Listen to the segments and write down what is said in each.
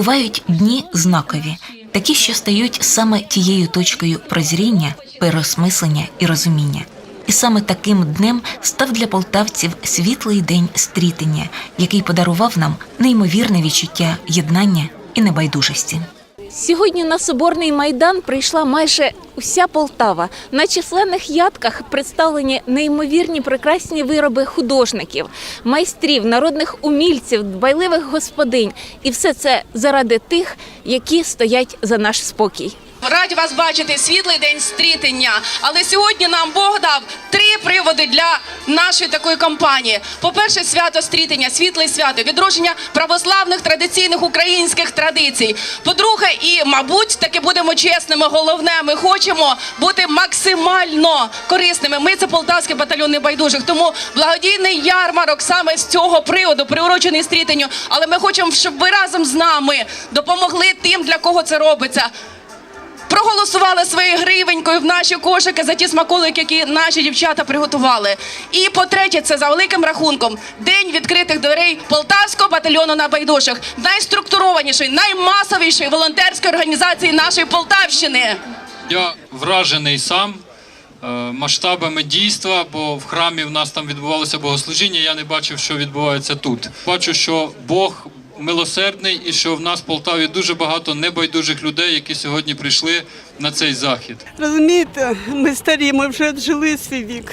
Бувають дні знакові, такі, що стають саме тією точкою прозріння, переосмислення і розуміння. І саме таким днем став для полтавців світлий день стрітення, який подарував нам неймовірне відчуття єднання і небайдужості. Сьогодні на Соборний майдан прийшла майже уся Полтава. На численних ядках представлені неймовірні прекрасні вироби художників, майстрів, народних умільців, дбайливих господинь. І все це заради тих, які стоять за наш спокій. Раді вас бачити світлий день стрітення. Але сьогодні нам Бог дав три приводи для нашої такої кампанії. По-перше, свято стрітення, світле свято, відродження православних традиційних українських традицій. По-друге, і мабуть, таки будемо чесними. Головне, ми хочемо бути максимально корисними. Ми це полтавський батальйон небайдужих. Тому благодійний ярмарок саме з цього приводу, приурочений стрітенню. Але ми хочемо, щоб ви разом з нами допомогли тим, для кого це робиться проголосували своєю гривенькою в наші кошики за ті смаколики, які наші дівчата приготували. І по-третє, це за великим рахунком день відкритих дверей Полтавського батальйону на байдужих, найструктурованішої, наймасовішої волонтерської організації нашої Полтавщини. Я вражений сам е, масштабами дійства, бо в храмі в нас там відбувалося богослужіння. Я не бачив, що відбувається тут. Бачу, що Бог милосердний і що в нас в Полтаві дуже багато небайдужих людей, які сьогодні прийшли на цей захід. Розумієте, ми старі, ми вже жили свій вік.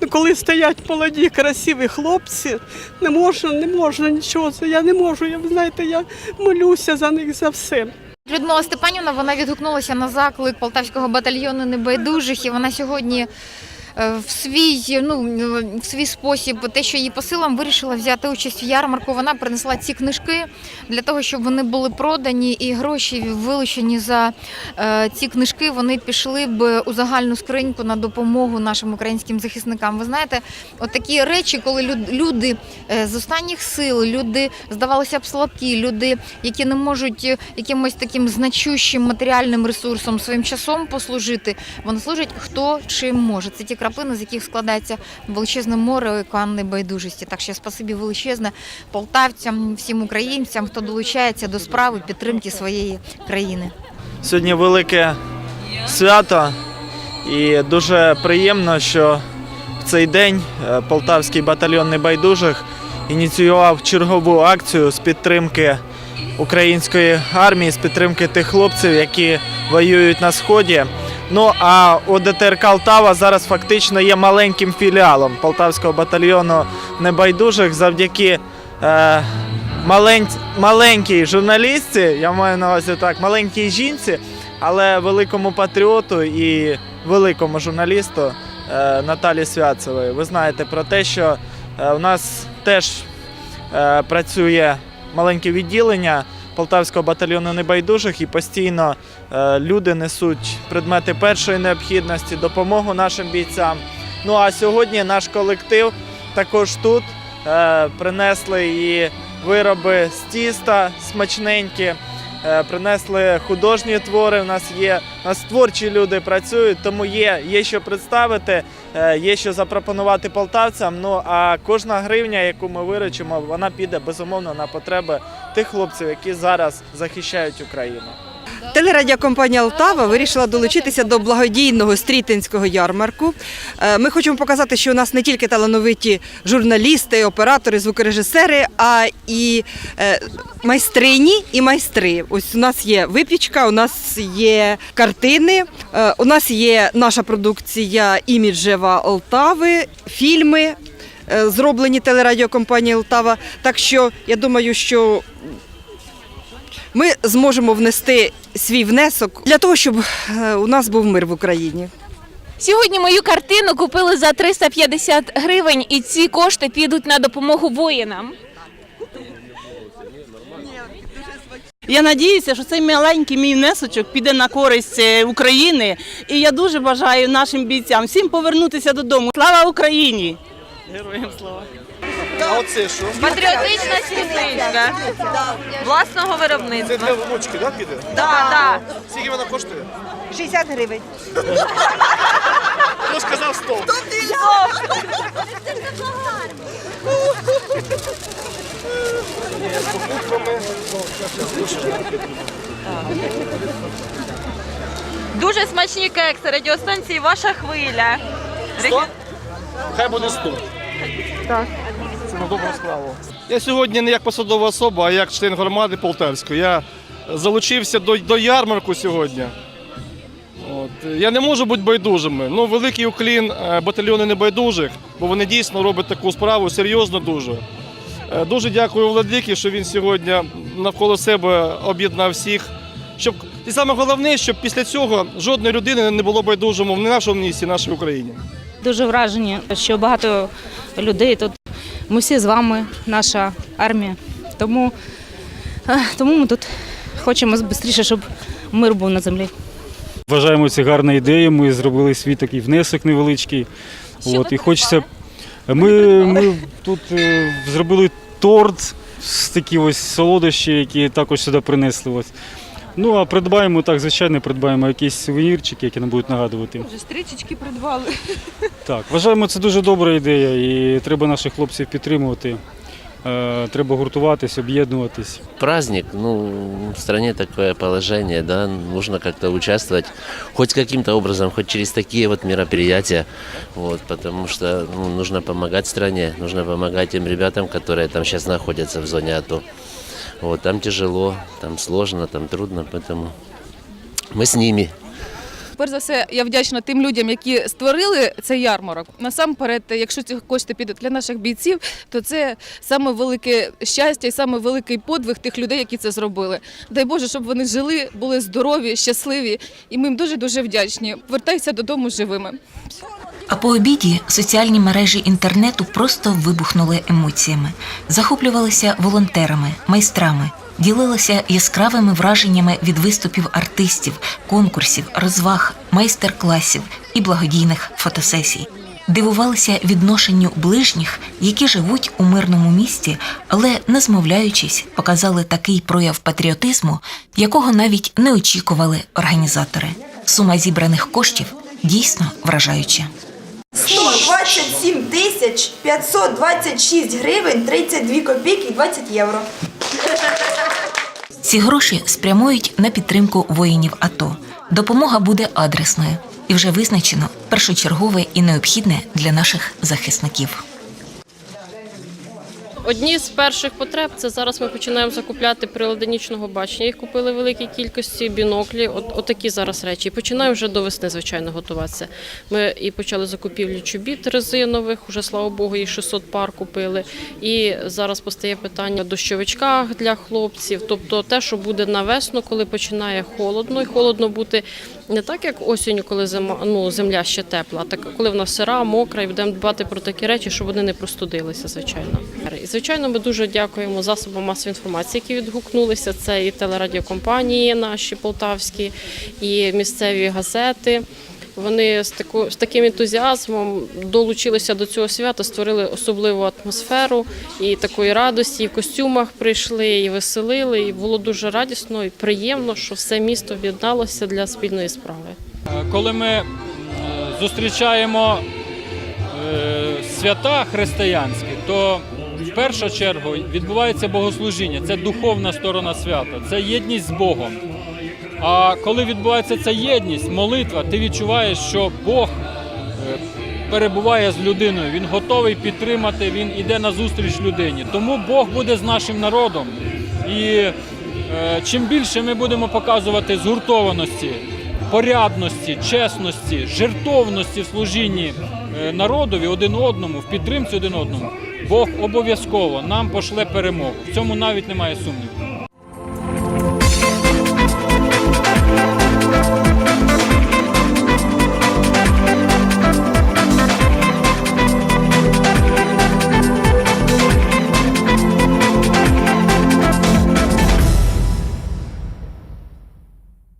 Ну, коли стоять молоді, красиві хлопці, не можна, не можна нічого. Це я не можу. Я ви знаєте, я молюся за них за все. Людмила Степанівна вона відгукнулася на заклик полтавського батальйону небайдужих, і вона сьогодні в свій ну в свій спосіб, те, що її по силам вирішила взяти участь в ярмарку. Вона принесла ці книжки для того, щоб вони були продані, і гроші вилучені за е, ці книжки. Вони пішли б у загальну скриньку на допомогу нашим українським захисникам. Ви знаєте, от такі речі, коли люд- люди е, з останніх сил, люди здавалося б слабкі, люди, які не можуть е, якимось таким значущим матеріальним ресурсом своїм часом послужити, вони служать хто чим може. Це ті краплини, з яких складається величезне море океан небайдужості. Так що спасибі величезне полтавцям, всім українцям, хто долучається до справи підтримки своєї країни. Сьогодні велике свято, і дуже приємно, що в цей день е, Полтавський батальйон небайдужих ініціював чергову акцію з підтримки української армії, з підтримки тих хлопців, які воюють на сході. Ну а ОДТРК Алтава зараз фактично є маленьким філіалом Полтавського батальйону небайдужих завдяки. Е, малень... маленькій журналістці, я маю на увазі так, маленькій жінці, але великому патріоту і великому журналісту е, Наталі Святцевої. Ви знаєте про те, що е, у нас теж е, працює маленьке відділення Полтавського батальйону небайдужих і постійно е, люди несуть предмети першої необхідності, допомогу нашим бійцям. Ну а сьогодні наш колектив також тут е, принесли і вироби з тіста смачненькі. е, Принесли художні твори. У нас є у нас творчі люди працюють, тому є, є що представити, є що запропонувати полтавцям. Ну а кожна гривня, яку ми виручимо, вона піде безумовно на потреби тих хлопців, які зараз захищають Україну. Телерадіокомпанія Алтава вирішила долучитися до благодійного стрітинського ярмарку. Е, Ми хочемо показати, що у нас не тільки талановиті журналісти, оператори, звукорежисери, а і е, майстрині і майстри. Ось у нас є випічка, у нас є картини, е, у нас є наша продукція іміджева Алтави, фільми. Зроблені телерадіокомпанією Алтава. Так що я думаю, що ми зможемо внести свій внесок для того, щоб е, у нас був мир в Україні. Сьогодні мою картину купили за 350 гривень, і ці кошти підуть на допомогу воїнам. Я надіюся, що цей маленький мій внесочок піде на користь е, України. І я дуже бажаю нашим бійцям всім повернутися додому. Слава Україні! Героям слава! Патріотична сіничка власного виробництва. Це для внучки, так, піде? Да, да. Скільки вона коштує? 60 гривень. Хто сказав стоп? Дуже смачні кекси, радіостанції Ваша хвиля. Хай буде 100. Так. На добру справу. Я сьогодні не як посадова особа, а як член громади Полтавської. Я залучився до, до ярмарку сьогодні. От. Я не можу бути байдужими. Ну, великий уклін е, батальйону небайдужих, бо вони дійсно роблять таку справу серйозно дуже. Е, Дуже дякую Владикі, що він сьогодні навколо себе об'єднав всіх. Щоб і саме головне, щоб після цього жодної людини не було байдужому в нашому місті, нашій Україні. Дуже вражені, що багато людей тут. Ми всі з вами, наша армія. Тому, е, тому ми тут хочемо швидше, щоб мир був на землі. Вважаємо це гарна ідея. Ми зробили свій такий внесок невеличкий. От, і хочеться. Ми, ми тут е, зробили торт з такі ось солодощі, які також сюди принесли. Ось. Ну а придбаємо так, звичайно, придбаємо якісь сувенірчики, які нам будуть нагадувати. Вже стрічечки придбали. Так, вважаємо, це дуже добра ідея, і треба наших хлопців підтримувати. Е, Треба гуртуватись, об'єднуватись. праздник, ну, в стране такое положение, да, нужно как-то участвовать, хоть каким-то образом, хоть через такие вот мероприятия, вот, потому что ну, нужно помогать стране, нужно помогать тем ребятам, которые там сейчас находятся в зоне АТО. Вот, там тяжело, там сложно, там трудно, поэтому мы с ними. Перш за все, я вдячна тим людям, які створили цей ярмарок. Насамперед, якщо ці кошти підуть для наших бійців, то це саме велике щастя і саме великий подвиг тих людей, які це зробили. Дай Боже, щоб вони жили, були здорові, щасливі, і ми їм дуже дуже вдячні. Вертайся додому живими. А по обіді соціальні мережі інтернету просто вибухнули емоціями, захоплювалися волонтерами, майстрами, ділилися яскравими враженнями від виступів артистів, конкурсів, розваг, майстер-класів і благодійних фотосесій. Дивувалися відношенню ближніх, які живуть у мирному місті, але не змовляючись, показали такий прояв патріотизму, якого навіть не очікували організатори. Сума зібраних коштів дійсно вражаюча. 127 тисяч 526 гривень 32 копійки і 20 євро. Ці гроші спрямують на підтримку воїнів АТО. Допомога буде адресною і вже визначено першочергове і необхідне для наших захисників. Одні з перших потреб це зараз ми починаємо закупляти прилади нічного бачення. Їх купили в великій кількості, біноклі, от, отакі зараз речі. І починаємо вже до весни, звичайно, готуватися. Ми і почали закупівлю чобіт резинових, уже слава Богу, і 600 пар купили. І зараз постає питання в дощовичках для хлопців. Тобто те, що буде на весну, коли починає холодно, і холодно бути не так, як осінню, коли зима, ну, земля ще тепла, так коли вона сира, мокра, і будемо дбати про такі речі, щоб вони не простудилися, звичайно. І звичайно, ми дуже дякуємо засобам масової інформації, які відгукнулися. Це і телерадіокомпанії наші полтавські, і місцеві газети. Вони з таку з таким ентузіазмом долучилися до цього свята, створили особливу атмосферу і такої радості. І в костюмах прийшли, і веселили. І було дуже радісно і приємно, що все місто об'єдналося для спільної справи. Е, Коли ми зустрічаємо е, свята християнські, то в першу чергу відбувається богослужіння. Це духовна сторона свята, це єдність з Богом. А коли відбувається ця єдність, молитва, ти відчуваєш, що Бог е, перебуває з людиною, він готовий підтримати, він іде на зустріч людині. Тому Бог буде з нашим народом. І е, чим більше ми будемо показувати згуртованості, порядності, чесності, жертовності в служінні е, народові один одному, в підтримці один одному, Бог обов'язково нам пошле перемогу. В цьому навіть немає сумніву.